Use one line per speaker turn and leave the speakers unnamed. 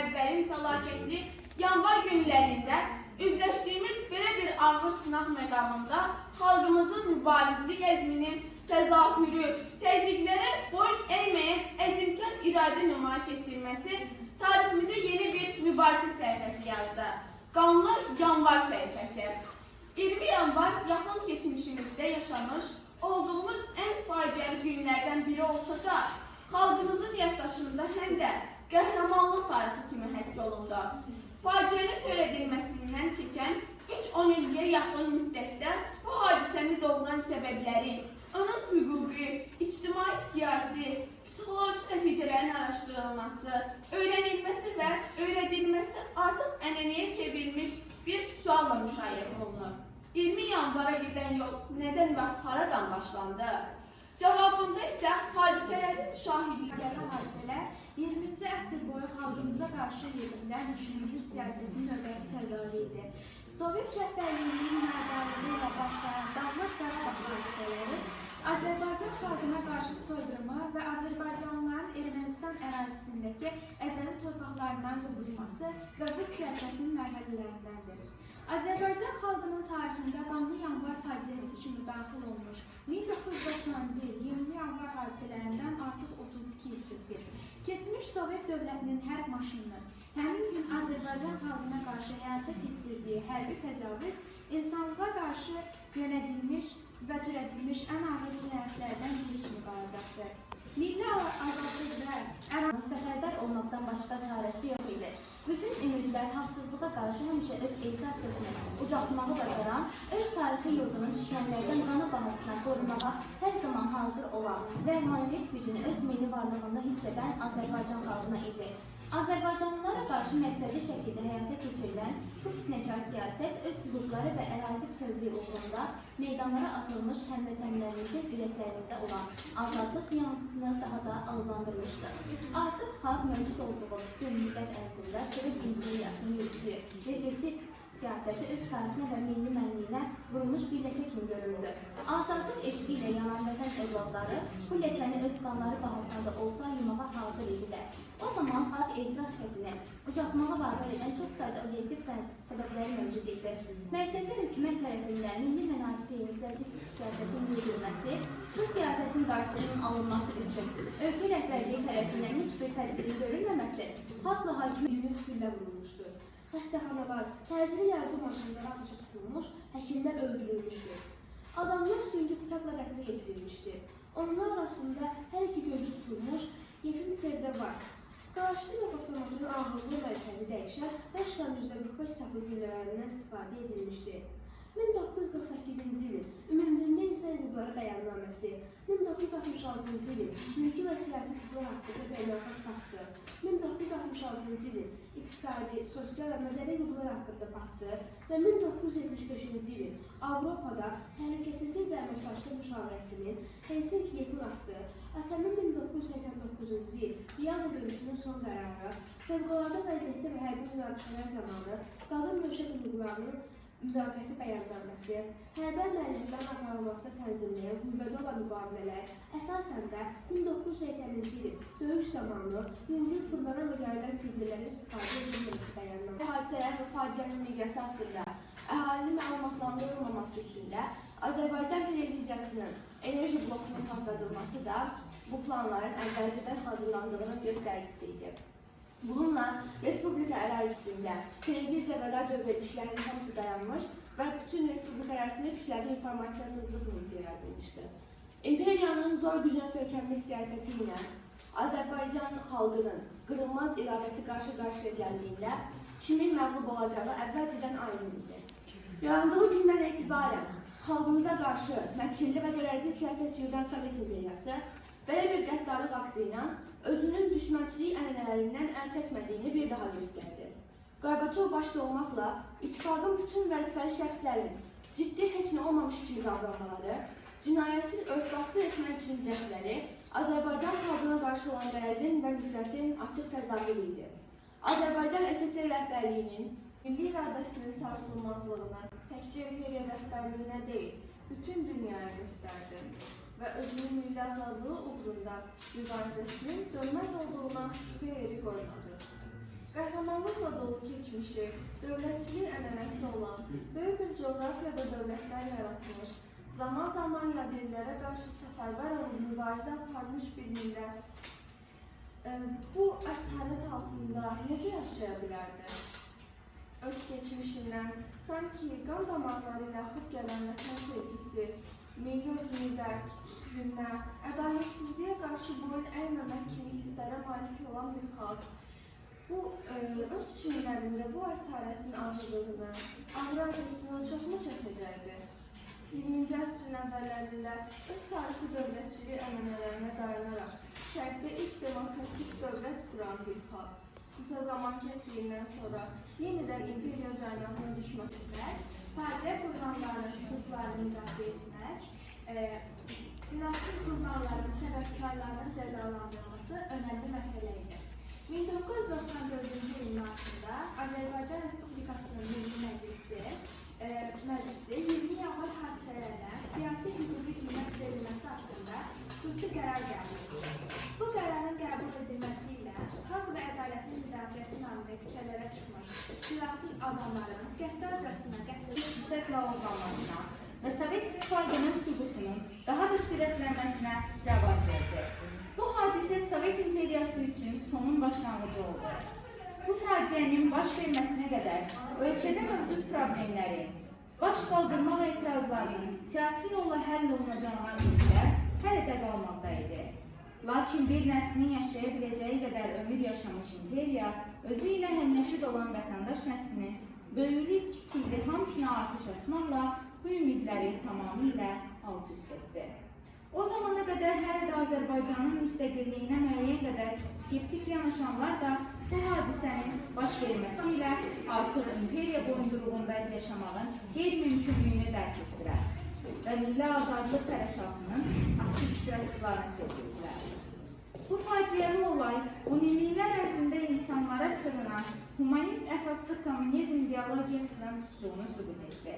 müəbbərin fəlakətli yanvar günlərində üzləşdiyimiz belə bir ağır sınaq məqamında xalqımızın mübarizlik əzminin təzahürü, təzyiqlərə boyun əyməyən əzimkar iradə nümayiş etdirməsi tariximizə yeni bir mübarizə səhifəsi yazdı. Qanlı yanvar səhifəsi. 20 yanvar yaxın keçmişimizdə yaşamış olduğumuz ən faciəli günlərdən biri olsa da, xalqımızın yaddaşında həm də qəhrəmanlıq tarixi kimi həkk olundu. Faciənin törədilməsindən keçən 3-10 illiyə yaxın müddətdə bu hadisəni doğuran səbəbləri, onun hüquqi, ictimai, siyasi, psixoloji nəticələrin araşdırılması, öyrənilməsi və öyrədilməsi artıq ənənəyə çevrilmiş bir sualla müşahidə olunur. 20 yanvara gedən yol nədən və haradan başlandı? Cavabında isə hadisələrin şahidliyi
hadisələr 20-ci əsr boyu xalqımıza qarşı yeritilən düşünülmüş siyasətin növbəti təzahürü idi. Sovet rəhbərliyinin hərbarlığı ilə başlayan Dağlıq Qarabağ hadisələri Azərbaycan xalqına qarşı soyqırımı və Azərbaycanlıların Ermənistan ərazisindəki əzəli torpaqlarından qovulması və bu siyasətin mərhələlərindəndir. Azərbaycan xalqının tarixində qanlı yanvar faciəsi kimi daxil olmuş 1990-cı il 20 yanvar hadisələrindən artıq 32 il keçir. Keçmiş Sovet dövlətinin hərb maşınının həmin gün Azərbaycan xalqına qarşı həyata keçirdiyi hərbi təcavüz insanlığa qarşı yönədilmiş və törədilmiş ən ağır cinayətlərdən biri kimi qalacaqdır. Milli azadlıq və
Əranın səfərbər olmaqdan başqa çarəsi yox idi. Bütün ümidlər haqsızlığa qarşı həmişə öz etiraz səsini ucaltmağı bacaran, öz tarixi yurdunun düşmənlərdən qanı bahasına qorumağa hər zaman hazır olan və maneviyyət gücünü öz milli varlığında hiss edən Azərbaycan xalqına idi. Azərbaycanlılara qarşı məqsədli şəkildə həyata keçirilən bu fitnəkar siyasət öz hüquqları və ərazi bütövlüyü uğrunda meydanlara atılmış həmvətənlərimizin ürəklərində olan azadlıq yanğısını daha da alovlandırmışdı. Artıq xalq mövcud olduğu bütün müddət ərzində Sovet imperiyasının yürütdüyü repressiv siyasəti öz tarixinə və milli mənliyinə vurulmuş bir ləkə kimi görürdü. Azadlıq eşqi ilə yanan vətən övladları bu ləkəni öz qanları bahasına da olsa yumağa hazır idilər. O zaman xalq etiraz səsini ucaltmağa vadar edən çox sayda obyektiv sə- səbəbləri mövcud idi. Mərkəzi hökumət tərəfindən milli mənafeyimizə zidd siyasətin yürüdülməsi, bu siyasətin qarşısının alınması üçün ölkə rəhbərliyi tərəfindən heç bir tədbirin görülməməsi xalqla hakimiyyət
Yüz güllə vurulmuşdu. Xəstəxanalar, təcili yardım maşınları atışa tutulmuş, həkimlər öldürülmüşdü. Adamlar süngü bıçaqla qətlə yetirilmişdi. Onlar arasında hər iki gözü tutulmuş Yefim Sevdə var. Qalaşdırma avtomatının ağırlığı mərkəzi dəyişən 5,45 çapı güllələrindən istifadə edilmişdi. 1948-ci ilin Ümumdünya İnsan Hüquqları Bəyannaməsi, 1966-cı ilin Mülki və Siyasi Hüquqlar haqqında beynəlxalq paktı, 1966-cı ilin İqtisadi, Sosial və Mədəni Hüquqlar haqqında paktı və 1975-ci ilin Avropada Təhlükəsizlik və Əməkdaşlıq Müşavirəsinin Helsinki yekun aktı, Atanın 1989-cu il Viyana görüşünün son qərarı, fövqəladə vəziyyətdə və hərbi münaqişələr zamanı qadın döşək hüquqlarının müdafiəsi bəyannaməsi, hərbi əməliyyatların aparılmasını tənzimləyən qüvvədə olan müqavilələr, əsasən də 1980-ci ilin döyüş zamanı yüngül fırlanan və yayılan güllələrin istifadə edilməsi bəyannaməsi.
hadisələr və faciənin miqyası haqqında əhalinin məlumatlandırılmaması üçün də Azərbaycan televiziyasının enerji blokunun partladılması da bu planların əvvəlcədən hazırlandığının göstəricisi idi. Bununla Respublika ərazisində televiziya və radio verilişlərinin hamısı dayanmış və bütün Respublika ərazisində kütləvi informasiyasızlıq mühiti yaradılmışdı. İmperiyanın zor gücünə söykənmiş siyasəti ilə Azərbaycan xalqının qırılmaz iradəsi qarşı-qarşıya gəldiyində kimin məğlub olacağı əvvəlcədən aydın idi. Yarandığı gündən etibarən xalqımıza qarşı məkirli və qərəzli siyasət yürüdən Sovet imperiyası belə bir qəddarlıq aktı özünün düşmənçilik ənənələrindən əl çəkmədiyini bir daha göstərdi. Qarbaçov başda olmaqla ittifaqın bütün vəzifəli şəxslərin ciddi heç nə olmamış kimi davranmaları, cinayətin örtbaslı etmək üçün cəhdləri Azərbaycan xalqına qarşı olan qərəzin və nifrətin açıq təzahürü idi. Azərbaycan SSR rəhbərliyinin milli iradəsinin sarsılmazlığını təkcə imperiya rəhbərliyinə deyil, bütün dünyaya göstərdi və özünün milli azadlığı uğrunda mübarizəsinin dönməz olduğuna şübhə yeri qoymadı.
Qəhrəmanlıqla dolu keçmişi, dövlətçilik ənənəsi olan, böyük bir coğrafiyada dövlətlər yaratmış, zaman-zaman yadellərə qarşı səfərbər olub mübarizə aparmış bir millət e, bu əsarət altında necə yaşaya bilərdi? Öz keçmişindən sanki qan damarları ilə axıb gələn vətən sevgisi, milli özünlük, zülmə, ədalətsizliyə qarşı boyun əyməmək kimi hisslərə malik olan bir xalq, bu e, öz çiynlərində bu əsarətin ağırlığını, ağır acısını çoxmu çəkəcəkdi? 20-ci əsrin əvvəllərində öz tarixi dövlətçilik ənənələrinə dayanaraq şərqdə ilk demokratik dövlət quran bir xalq, qısa zaman kəsiyindən sonra yenidən imperiya caynağına düşmək etmək,
Faciə qurbanlarının hüquqlarını müdafiə etmək, e, günahsız qurbanların səbəbkarlarının cəzalandırılması önəmli məsələ idi. 1994-cü ilin martında Azərbaycan Respublikasının Milli Məclisi e, Məclisi 20 yanvar hadisələrdən siyasi hüquqi qiymət verilməsi haqqında xüsusi qərar etdi. Bu qərarın qəbul edilməsi ilə haqq və ədalətin müdafiəsi namında küçələrə çıxmış silahsız adamların qəddarcasına qətl
yüksek olmamasına ve Sovyet İttifakı'nın sübutunun daha da süretlənməsinə rəvac verdi. Bu hadisə Sovyet İmperiyası üçün sonun başlanğıcı oldu. Bu faciənin baş verməsinə qədər ölkədə mövcud problemlərin, baş qaldırma və etirazların siyasi yolla həll olunacağına ümidlər hələ də qalmaqda. Lakin bir nəslin yaşaya biləcəyi qədər ömür yaşamış imperiya özü ilə həmyaşıd olan vətəndaş nəslini böyüklük, kiçiklik hamısına atış açmaqla bu ümidləri tamamilə alt üst etdi. O zamana qədər hələ də Azərbaycanın müstəqilliyinə müəyyən qədər skeptik yanaşanlar da bu hadisənin baş verməsi ilə artıq imperiya boyunduruğunda yaşamağın qeyri-mümkünlüyünü dərk etdilər və milli azadlıq hərəkatının aktiv iştirakçılarını çevirdilər. Bu faciəli olay on illiklər ərzində insanlara sığınan humanist əsaslı kommunizm ideologiyasının tutduğunu sübut etdi.